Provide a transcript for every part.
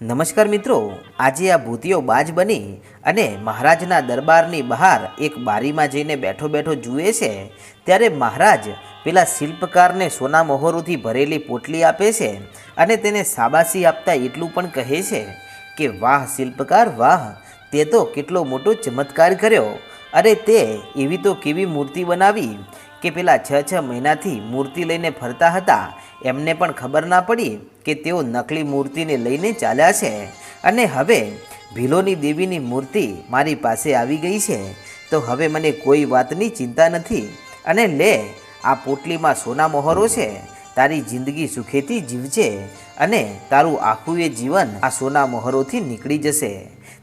નમસ્કાર મિત્રો, આજે આ ભૂતિયો બાજ બની અને મહારાજના દરબારની બહાર એક બારીમાં જઈને બેઠો બેઠો જુએ છે, ત્યારે મહારાજ પેલા શિલ્પકારને સોના મહોરોથી ભરેલી પોટલી આપે છે અને તેને સાબાસી આપતા એટલું પણ કહે છે કે, વાહ શિલ્પકાર, વાહ! તે તો કેટલો મોટો ચમત્કાર કર્યો અરે તે એવી તો કેવી મૂર્તિ બનાવી કે પેલા છ છ મહિનાથી મૂર્તિ લઈને ફરતા હતા, એમને પણ ખબર ના પડી કે તેઓ નકલી મૂર્તિને લઈને ચાલ્યા છે. અને હવે ભીલોની દેવીની મૂર્તિ મારી પાસે આવી ગઈ છે, તો હવે મને કોઈ વાતની ચિંતા નથી. અને લે, આ પોટલીમાં સોના મોહરો છે, તારી જિંદગી સુખેથી જીવજે અને તારું આખું એ જીવન આ સોના મોહરોથી નીકળી જશે.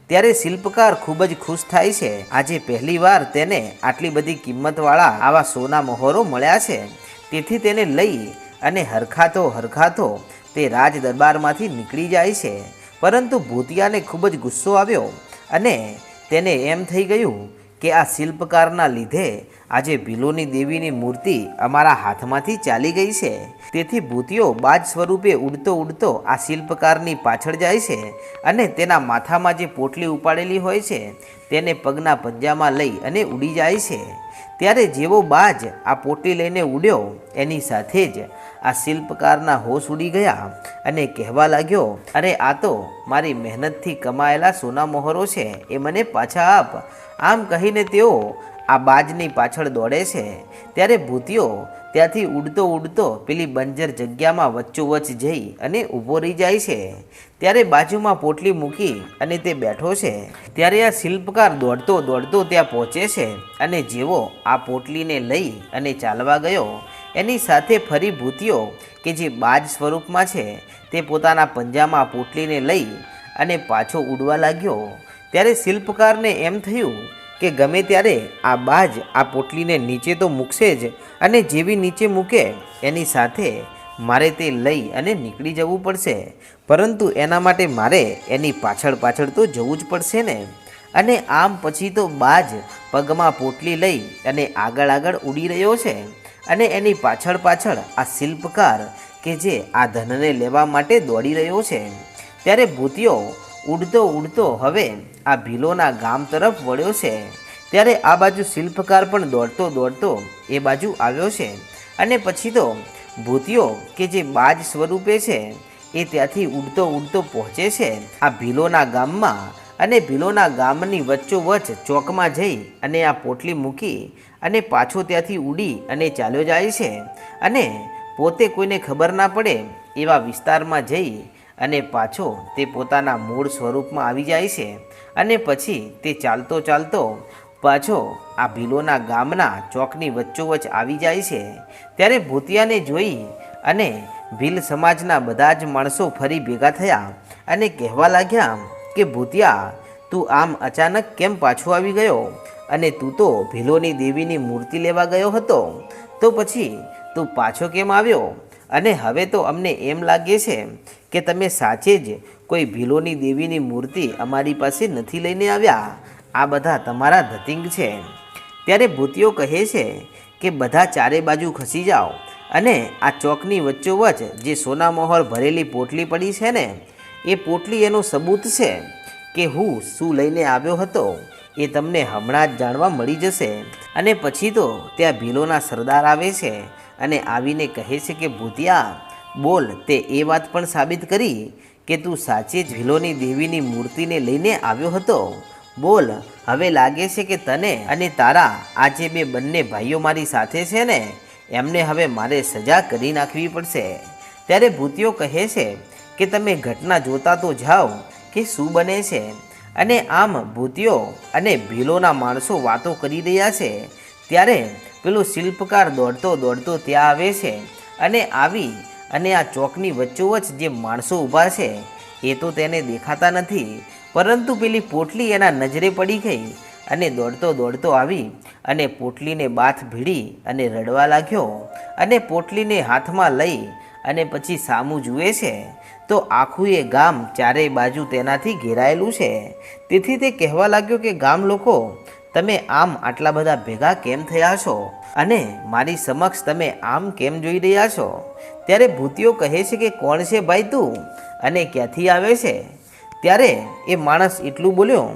ત્યારે શિલ્પકાર ખૂબ જ ખુશ થાય છે. આજે પહેલીવાર તેને આટલી બધી કિંમતવાળા આવા સોના મહોરો મળ્યા છે. તેથી તેને લઈ અને હરખાતો હરખાતો તે રાજ દરબારમાંથી નીકળી જાય છે. પરંતુ ભૂતિયાને ખૂબ જ ગુસ્સો આવ્યો અને તેને એમ થઈ ગયું કે આ શિલ્પકારના લીધે આજે ભીલોની દેવીની મૂર્તિ અમારા હાથમાંથી ચાલી ગઈ છે. તેથી ભૂતિયો બાજ સ્વરૂપે ઉડતો ઉડતો આ શિલ્પકારની પાછળ જાય છે અને તેના માથામાં જે પોટલી ઉપાડેલી હોય છે તેને પગના પંજામાં લઈ અને ઉડી જાય છે. ત્યારે જેવો બાજ આ પોટલી લઈને ઉડ્યો, એની સાથે જ આ શિલ્પકારના હોશ ઉડી ગયા અને કહેવા લાગ્યો, અરે, આ તો મારી મહેનતથી કમાયેલા સોના મોહરો છે, એ મને પાછા આપ. આમ કહીને તેઓ આ બાજની પાછળ દોડે છે. ત્યારે ભૂતિયો ત્યાંથી ઉડતો ઉડતો પેલી બંજર જગ્યામાં વચ્ચોવચ્ચ જઈ અને ઊભો રહી જાય છે. ત્યારે બાજુમાં પોટલી મૂકી અને તે બેઠો છે. ત્યારે આ શિલ્પકાર દોડતો દોડતો ત્યાં પહોંચે છે અને જેવો આ પોટલીને લઈ અને ચાલવા ગયો. એની સાથે ફરી ભૂતિયો કે જે બાજ સ્વરૂપમાં છે તે પોતાના પંજામાં પોટલીને લઈ અને પાછો ઉડવા લાગ્યો. ત્યારે શિલ્પકારને એમ થયું કે ગમે ત્યારે આ બાજ આ પોટલીને નીચે તો મૂકશે જ અને જેવી નીચે મૂકે એની સાથે મારે તે લઈ અને નીકળી જવું પડશે. પરંતુ એના માટે મારે એની પાછળ પાછળ તો જવું જ પડશે ને. અને આમ પછી તો બાજ પગમાં પોટલી લઈ અને આગળ આગળ ઉડી રહ્યો છે. અને એની પાછળ પાછળ આ શિલ્પકાર કે જે આ ધનને લેવા માટે દોડી રહ્યો છે. ત્યારે ભૂતિયો ઉડતો ઉડતો હવે આ ભીલોના ગામ તરફ વળ્યો છે. ત્યારે આ બાજુ શિલ્પકાર પણ દોડતો દોડતો એ બાજુ આવ્યો છે. અને પછી તો ભૂતિયો કે જે બાજ સ્વરૂપે છે, એ ત્યાંથી ઉડતો ઉડતો પહોંચે છે આ ભીલોના ગામમાં. અને ભીલોના ગામની વચ્ચોવચ્ચ ચોકમાં જઈ અને આ પોટલી મૂકી અને પાછો ત્યાંથી ઉડી અને ચાલ્યો જાય છે. અને પોતે કોઈને ખબર ના પડે એવા વિસ્તારમાં જઈ અને પાછો તે પોતાના મૂળ સ્વરૂપમાં આવી જાય છે. અને પછી તે ચાલતો ચાલતો પાછો આ ભીલોના ગામના ચોકની વચ્ચોવચ્ચ આવી જાય છે. ત્યારે ભૂતિયાને જોઈ અને ભીલ સમાજના બધા જ માણસો ફરી ભેગા થયા અને કહેવા લાગ્યા કે, ભૂતિયા, તું આમ અચાનક કેમ પાછો આવી ગયો? અને તું તો ભીલોની દેવીની મૂર્તિ લેવા ગયો હતો. તો પછી તું પાછો કેમ આવ્યો? અને હવે તો અમને એમ લાગે છે કે તમે સાચે જ કોઈ ભીલોની દેવીની મૂર્તિ અમારી પાસે નથી લઈને આવ્યા. આ બધા તમારા ધતિંગ છે. ત્યારે ભૂતિઓ કહે છે કે બધા ચારે બાજુ ખસી જાઓ અને આ ચોકની વચ્ચોવચ જે સોના મોહર ભરેલી પોટલી પડી છે ને, એ પોટલી એનો સબૂત છે કે હું શું લઈને આવ્યો હતો. એ તમને હમણાં જ જાણવા મળી જશે. અને પછી તો ત્યાં ભીલોના સરદાર આવે છે અને આવીને કહે છે કે ભૂતિયા, બોલ તે એ વાત પણ સાબિત કરી કે તું સાચે જ ભીલોની દેવીની મૂર્તિને લઈને આવ્યો હતો? બોલ, હવે લાગે છે કે તને અને તારા આ જે બે બંને ભાઈઓ મારી સાથે છે ને? એમને હવે મારે સજા કરી નાખવી પડશે. ત્યારે ભૂતિયો કહે છે કે તમે ઘટના જોતા તો જાઓ કે શું બને છે. અને આમ ભૂતિયો અને ભીલોના માણસો વાતો કરી રહ્યા છે. ત્યારે પેલો શિલ્પકાર દોડતો દોડતો ત્યાં આવે છે અને આવી અને આ ચોકની વચ્ચોવચ્ચ જે માણસો ઊભા છે, એ તો તેને દેખાતા નથી. પરંતુ પેલી પોટલી એના નજરે પડી ગઈ અને દોડતો દોડતો આવી અને પોટલીને બાથ ભીડી અને રડવા લાગ્યો અને પોટલીને હાથમાં લઈ અને પછી સામું જુએ છે. તો આખું એ ગામ ચારેય બાજુ તેનાથી ઘેરાયેલું છે. તેથી તે કહેવા લાગ્યો કે ગામ લોકો તમે આમ આટલા બધા ભેગા કેમ થયા છો? અને મારી સમક્ષ તમે આમ કેમ જોઈ રહ્યા છો? ત્યારે ભૂતિઓ કહે છે કે કોણ છે ભાઈ તું? અને ક્યાંથી આવે છે? ત્યારે એ માણસ એટલું બોલ્યો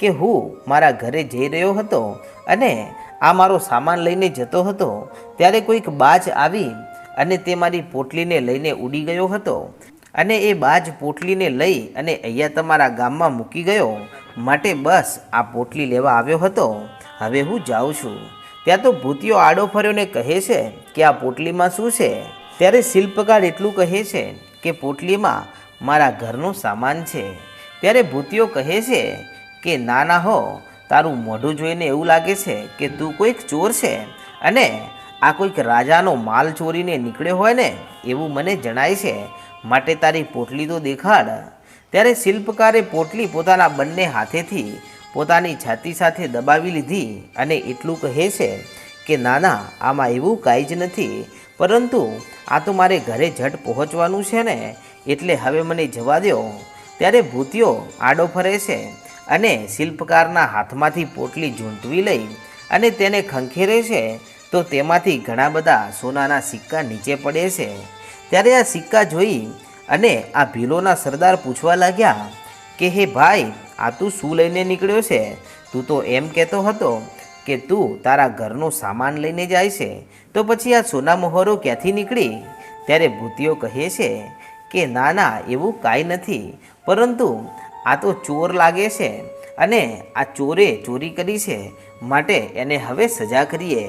કે હું મારા ઘરે જઈ રહ્યો હતો અને આ મારો સામાન લઈને જતો હતો. ત્યારે કોઈક બાજ આવી અને તે મારી પોટલીને લઈને ઉડી ગયો હતો. અને એ બાજ પોટલીને લઈ અને અહીંયા તમારા ગામમાં મૂકી ગયો. માટે બસ આ પોટલી લેવા આવ્યો હતો. હવે હું જાઉં છું. ત્યાં તો ભૂતિયો આડો ફર્યો કહે છે કે આ પોટલીમાં શું છે? ત્યારે શિલ્પકાર એટલું કહે છે કે પોટલીમાં મારા ઘરનો સામાન છે. ત્યારે ભૂતિયો કહે છે કે, ના ના, હો, તારું મોઢું જોઈને એવું લાગે છે કે તું કોઈક ચોર છે અને આ કોઈક રાજાનો માલ ચોરીને નીકળ્યો હોય ને એવું મને જણાય છે. માટે તારી પોટલી તો દેખાડ. ત્યારે શિલ્પકારે પોટલી પોતાના બંને હાથેથી પોતાની છાતી સાથે દબાવી લીધી અને એટલું કહે છે કે ના ના આમાં એવું કાંઈ જ નથી, પરંતુ આ તો મારે ઘરે ઝટ પહોંચવાનું છે ને, એટલે હવે મને જવા દો ત્યારે ભૂતિયો આડો ફરે છે અને શિલ્પકારના હાથમાંથી પોટલી ઝૂંટવી લઈ અને તેને ખંખેરે છે, તો તેમાંથી ઘણા બધા સોનાના સિક્કા નીચે પડે છે. ત્યારે આ સિક્કા જોઈ અને આ ભીલોના સરદાર પૂછવા લાગ્યા કે, હે ભાઈ, આ તું શું લઈને નીકળ્યો છે? તું તો એમ કહેતો હતો કે, તું તારા ઘરનો સામાન લઈને જાય છે. તો પછી આ સોના મોહરો ક્યાંથી નીકળી? ત્યારે ભૂતિઓ કહે છે કે, ના ના, એવું કાંઈ નથી. પરંતુ આ તો ચોર લાગે છે અને આ ચોરે ચોરી કરી છે. માટે એને હવે સજા કરીએ.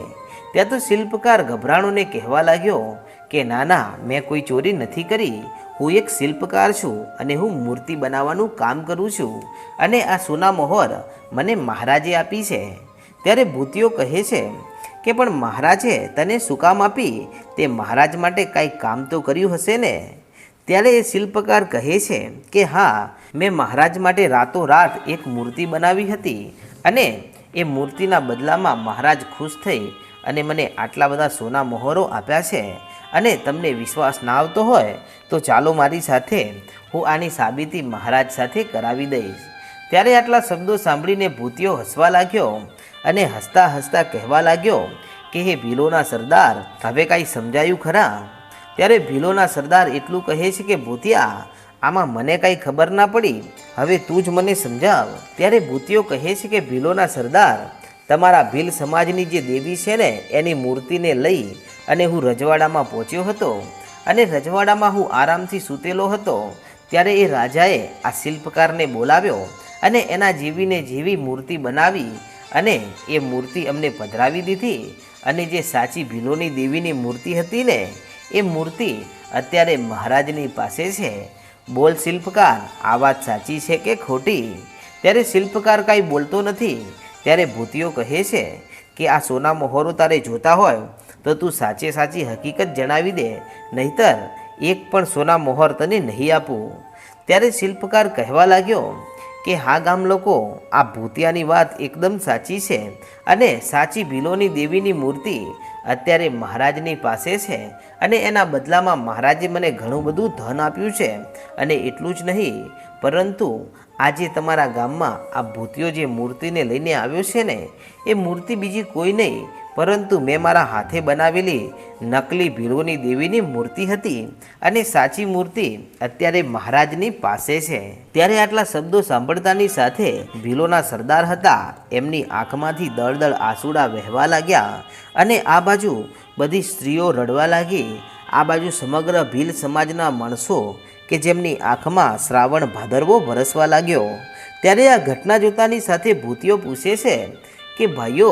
ત્યાં તો શિલ્પકાર ગભરાણોને કહેવા લાગ્યો કે ના ના મેં કોઈ ચોરી નથી કરી. હું એક શિલ્પકાર છું અને હું મૂર્તિ બનાવવાનું કામ કરું છું. અને આ સોના મોહર મને મહારાજે આપી છે. ત્યારે ભૂતિયો કહે છે કે, પણ મહારાજે તને શું કામ આપી? તે મહારાજ માટે કાંઈ કામ તો કર્યું હશે ને? ત્યારે એ શિલ્પકાર કહે છે કે, હા, મેં મહારાજ માટે રાતોરાત એક મૂર્તિ બનાવી હતી અને એ મૂર્તિના બદલામાં મહારાજ ખુશ થઈ અને મને આટલા બધા સોના મોહરો આપ્યા છે. અને તમને વિશ્વાસ ના આવતો હોય, તો ચાલો મારી સાથે હું આની સાબિતી મહારાજ સાથે કરાવી દઈશ. ત્યારે આટલા શબ્દો સાંભળીને ભૂતિયો હસવા લાગ્યો અને હસતા હસતા કહેવા લાગ્યો કે, હે ભીલોના સરદાર, હવે કાંઈ સમજાયું ખરા? ત્યારે ભીલોના સરદાર એટલું કહે છે કે, ભૂતિયા, આમાં મને કાંઈ ખબર ના પડી. હવે તું જ મને સમજાવ. ત્યારે ભૂતિયો કહે છે કે, ભીલોના સરદાર, તમારા ભીલ સમાજની જે દેવી છે ને, એની મૂર્તિને લઈ અને હું રજવાડામાં પહોંચ્યો હતો અને રજવાડામાં હું આરામથી સૂતેલો હતો, ત્યારે એ રાજાએ આ શિલ્પકારને બોલાવ્યો અને એના જીવીને જેવી મૂર્તિ બનાવી અને એ મૂર્તિ અમને પધરાવી દીધી અને જે સાચી ભીલોની દેવીની મૂર્તિ હતી ને, એ મૂર્તિ અત્યારે મહારાજની પાસે છે. બોલ શિલ્પકાર, આ વાત સાચી છે કે ખોટી? ત્યારે શિલ્પકાર કાંઈ બોલતો નથી. ત્યારે ભૂતિયો કહે છે કે, આ સોના મોહરો તારે જોતા હોય તો તું સાચે સાચી હકીકત જણાવી દે, નહીતર એક પણ સોના મોહર તને નહીં આપું. ત્યારે શિલ્પકાર કહેવા લાગ્યો કે, હા ગામ લોકો, આ ભૂતિયાની વાત એકદમ સાચી છે અને સાચી ભીલોની દેવીની મૂર્તિ અત્યારે મહારાજની પાસે છે અને એના બદલામાં મહારાજે મને ઘણું બધું ધન આપ્યું છે અને એટલું જ નહીં, પરંતુ આજે તમારા ગામમાં આ ભૂતિયો જે મૂર્તિને લઈને આવ્યો છે ને, એ મૂર્તિ બીજી કોઈ નહીં પરંતુ મેં મારા હાથે બનાવેલી નકલી ભીલોની દેવીની મૂર્તિ હતી અને સાચી મૂર્તિ અત્યારે મહારાજની પાસે છે. ત્યારે આટલા શબ્દો સાંભળતાની સાથે ભીલોના સરદાર હતા. એમની આંખમાંથી દળદળ આંસુડા વહેવા લાગ્યા અને આ બાજુ બધી સ્ત્રીઓ રડવા લાગી. આ બાજુ સમગ્ર ભીલ સમાજના માણસો કે જેમની આંખમાં શ્રાવણ ભાદરવો વરસવા લાગ્યો. ત્યારે આ ઘટના જોતાની સાથે ભૂતિઓ પૂછે છે કે ભાઈઓ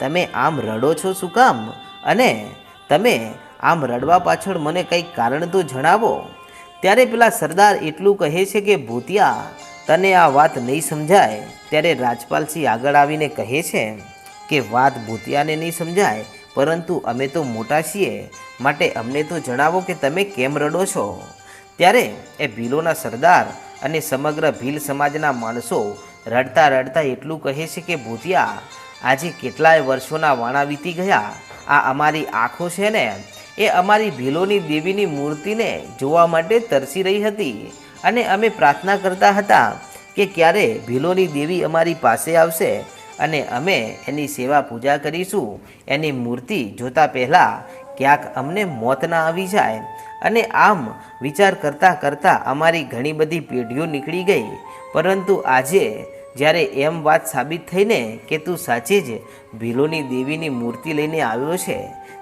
તમે આમ રડો છો શું કામ? અને તમે આમ રડવા પાછળ મને કંઈક કારણ તો જણાવો. ત્યારે પેલા સરદાર એટલું કહે છે કે, ભૂતિયા, તને આ વાત નહીં સમજાય. ત્યારે રાજપાલસિંહ આગળ આવીને કહે છે કે, વાત ભૂતિયાને નહીં સમજાય, પરંતુ અમે તો મોટા છીએ. માટે અમને તો જણાવો કે તમે કેમ રડો છો. ત્યારે એ ભીલોના સરદાર અને સમગ્ર ભીલ સમાજના માણસો રડતા રડતા એટલું કહે છે કે, ભૂતિયા આજે કેટલાય વર્ષોના વાણા વીતી ગયા. આ અમારી આંખો છે ને, એ અમારી ભીલોની દેવીની મૂર્તિને જોવા માટે તરસી રહી હતી. અને અમે પ્રાર્થના કરતા હતા કે ક્યારે ભીલોની દેવી અમારી પાસે આવશે અને અમે એની સેવા પૂજા કરીશું. એની મૂર્તિ જોતા પહેલાં ક્યાંક અમને મોત ના આવી જાય. અને આમ વિચાર કરતાં કરતાં અમારી ઘણી બધી પેઢીઓ નીકળી ગઈ. પરંતુ આજે જ્યારે એમ વાત સાબિત થઈને કે તું સાચી જ ભીલોની દેવીની મૂર્તિ લઈને આવ્યો છે,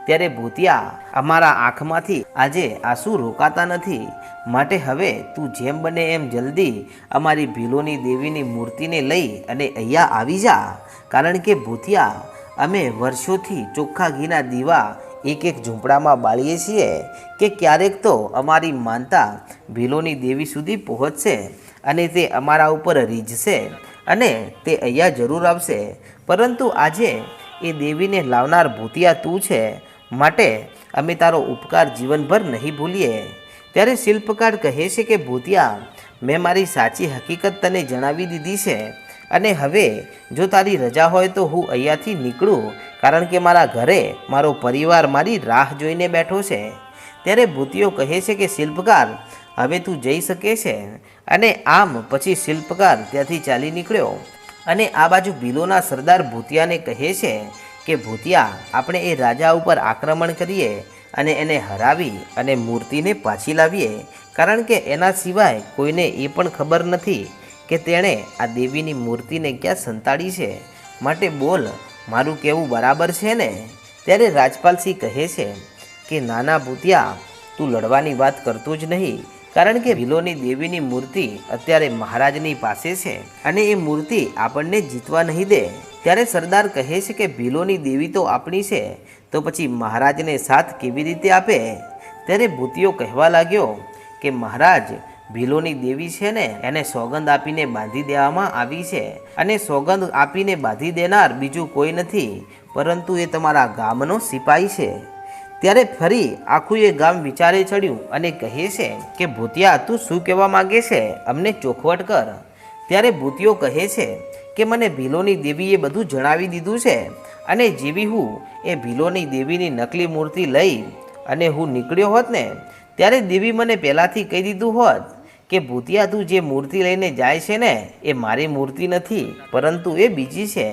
ત્યારે ભૂતિયા, અમારા આંખમાંથી આજે આંસુ રોકાતા નથી. માટે હવે તું જેમ બને એમ જલ્દી અમારી ભીલોની દેવીની મૂર્તિને લઈ અને અહીંયા આવી જા. કારણ કે ભૂતિયા, અમે વર્ષોથી ચોખ્ખા ઘીના દીવા એક એક ઝૂંપડામાં બાળીએ છીએ કે ક્યારેક તો અમારી માનતા ભીલોની દેવી સુધી પહોંચશે અને તે અમારા ઉપર રીઝશે. અને તે અહીંયા જરૂર આવશે. પરંતુ આજે એ દેવીને લાવનાર ભૂતિયા તું છે, માટે અમે તારો ઉપકાર જીવનભર નહીં ભૂલીએ. ત્યારે શિલ્પકાર કહે છે કે, ભૂતિયા, મેં મારી સાચી હકીકત તને જણાવી દીધી છે. અને હવે જો તારી રજા હોય તો હું અહીંયાથી નીકળું, કારણ કે મારા ઘરે મારો પરિવાર મારી રાહ જોઈને બેઠો છે. ત્યારે ભૂતિયો કહે છે કે, શિલ્પકાર, હવે તું જઈ શકે છે? અને આમ પછી શિલ્પકાર ત્યાંથી ચાલી નીકળ્યો. અને આ બાજુ ભીલોના સરદાર ભૂતિયાને કહે છે કે, ભૂતિયા, આપણે એ રાજા ઉપર આક્રમણ કરીએ અને એને હરાવી અને મૂર્તિને પાછી લાવીએ. કારણ કે એના સિવાય કોઈને એ પણ ખબર નથી કે તેણે આ દેવીની મૂર્તિને ક્યાં સંતાડી છે. માટે બોલ, મારું કહેવું બરાબર છે ને? ત્યારે રાજપાલસિંહ કહે છે કે, નાના ભૂતિયા, તું લડવાની વાત કરતો જ નહીં. કારણ કે ભીલોની દેવીની મૂર્તિ અત્યારે મહારાજની પાસે છે અને એ મૂર્તિ આપણને જીતવા નહીં દે. ત્યારે સરદાર કહે છે કે ભીલોની દેવી તો આપણી છે, તો પછી મહારાજને સાથ કેવી રીતે આપે? ત્યારે ભૂતિયો કહેવા લાગ્યો કે મહારાજ ભીલોની દેવી છે ને, એને સોગંદ આપીને બાંધી દેવામાં આવી છે અને સોગંદ આપીને બાંધી દેનાર બીજું કોઈ નથી, પરંતુ એ તમારા ગામનો સિપાઈ છે. ત્યારે ફરી આખું એ ગામ વિચારે ચડ્યું અને કહે છે કે, ભૂતિયા, તું શું કહેવા માંગે છે? અમને ચોખવટ કર. ત્યારે ભૂતિયો કહે છે કે, મને ભીલોની દેવીએ બધું જણાવી દીધું છે અને જેવી હું એ ભીલોની દેવીની નકલી મૂર્તિ લઈ અને હું નીકળ્યો હોત ને, ત્યારે દેવી મને પહેલાંથી કહી દીધું હોત. કે ભૂતિયા જે મૂર્તિ લઈને જાય છે ને, એ મારી મૂર્તિ નથી, પરંતુ એ બીજી છે.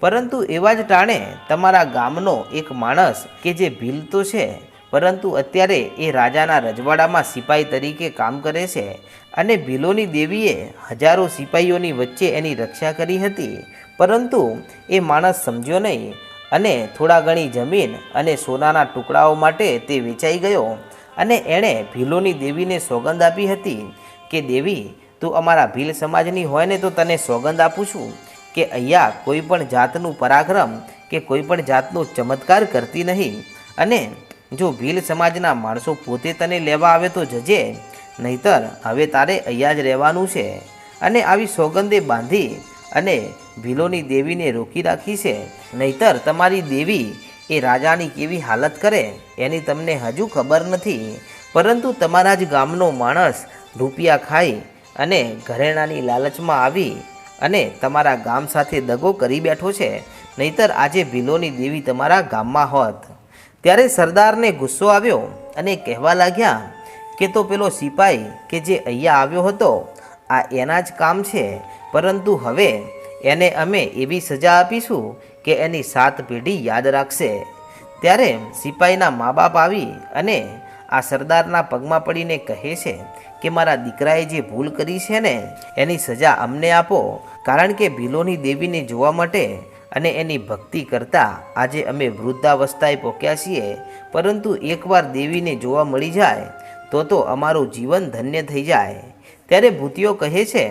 પરંતુ એવા જ ટાણે તમારા ગામનો એક માણસ કે જે ભીલ તો છે, પરંતુ અત્યારે એ રાજાના રજવાડામાં સિપાઈ તરીકે કામ કરે છે અને ભીલોની દેવીએ હજારો સિપાહીઓની વચ્ચે એની રક્ષા કરી હતી. પરંતુ એ માણસ સમજ્યો નહીં અને થોડા ઘણી જમીન અને સોનાના ટુકડાઓ માટે તે વેચાઈ ગયો અને એણે ભીલોની દેવીને સોગંદ આપી હતી. કે દેવી, તું અમારા ભીલ સમાજની હોય ને તો તને સોગંદ આપું છું કે અહીંયા કોઈ પણ જાતનું પરાક્રમ કે કોઈ પણ જાતનો ચમત્કાર કરતી નહીં. અને જો ભીલ સમાજના માણસો પોતે તને લેવા આવે તો જજે, નહીતર હવે તારે અહીંયા જ રહેવાનું છે. અને આવી સોગંદે બાંધી અને ભીલોની દેવીને રોકી રાખી છે. નહીતર તમારી દેવી એ રાજાની કેવી હાલત કરે, એની તમને હજુ ખબર નથી. પરંતુ તમારા જ ગામનો માણસ રૂપિયા ખાઈ અને ઘરેણાની લાલચમાં આવી અને તમારા ગામ સાથે દગો કરી બેઠો છે. નહીતર આજે ભીલોની દેવી તમારા ગામમાં હોત. ત્યારે સરદારને ગુસ્સો આવ્યો અને કહેવા લાગ્યા કે તો પેલો સિપાઈ કે જે અહીંયા આવ્યો હતો, આ એના જ કામ છે. પરંતુ હવે એને અમે એવી સજા આપીશું કે એની સાત પેઢી યાદ રાખશે. ત્યારે સિપાહીના મા બાપ આવી અને આ સરદારના પગમાં પડીને કહે છે કે મારા દીકરાએ જે ભૂલ કરી છે ને, એની સજા અમને આપો. કારણ કે ભીલોની દેવીને જોવા માટે અને એની ભક્તિ કરતા આજે અમે વૃદ્ધાવસ્થાએ પહોંચ્યા છીએ. પરંતુ એકવાર દેવીને જોવા મળી જાય, તો તો અમારું જીવન ધન્ય થઈ જાય. ત્યારે ભૂતિઓ કહે છે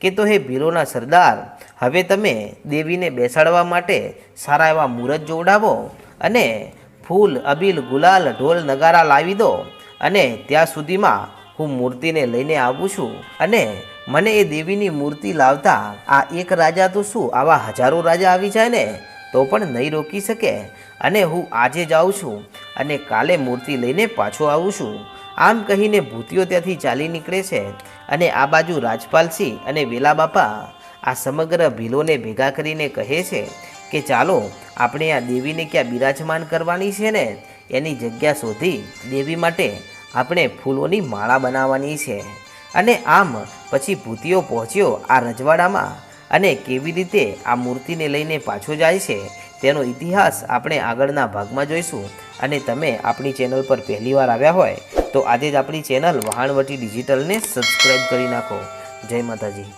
કે, તો હે ભીલોના સરદાર, હવે તમે દેવીને બેસાડવા માટે સારા એવા મુહૂર્ત જોડાવો અને ફૂલ, અબીલ, ગુલાલ, ઢોલ, નગારા લાવી દો અને ત્યાં સુધીમાં હું મૂર્તિને લઈને આવું છું અને મને એ દેવીની મૂર્તિ લાવતા આ એક રાજા તો શું આવા હજારો રાજા આવી જાય ને? તો પણ નહીં રોકી શકે. અને હું આજે જાઉં છું અને કાલે મૂર્તિ લઈને પાછો આવું છું. આમ કહીને ભૂતિઓ ત્યાંથી ચાલી નીકળે છે અને આ બાજુ રાજપાલસિંહ અને વેલા બાપા આ સમગ્ર ભીલોને ભેગા કરીને કહે છે કે ચાલો, આપણે આ દેવીને ક્યાં બિરાજમાન કરવાની છે ને? એની જગ્યા શોધી દેવી માટે આપણે ફૂલોની માળા બનાવવાની છે. અને આમ પછી ભૂતિયો પહોંચ્યો આ રજવાડામાં અને કેવી રીતે આ મૂર્તિને લઈને પાછો જાય છે, તેનો ઇતિહાસ આપણે આગળના ભાગમાં જોઈશું. અને તમે આપણી ચેનલ પર પહેલીવાર આવ્યા હોય, તો આજે જ આપણી ચેનલ વહાણવટી ડિજિટલને સબસ્ક્રાઈબ કરી નાખો. જય માતાજી.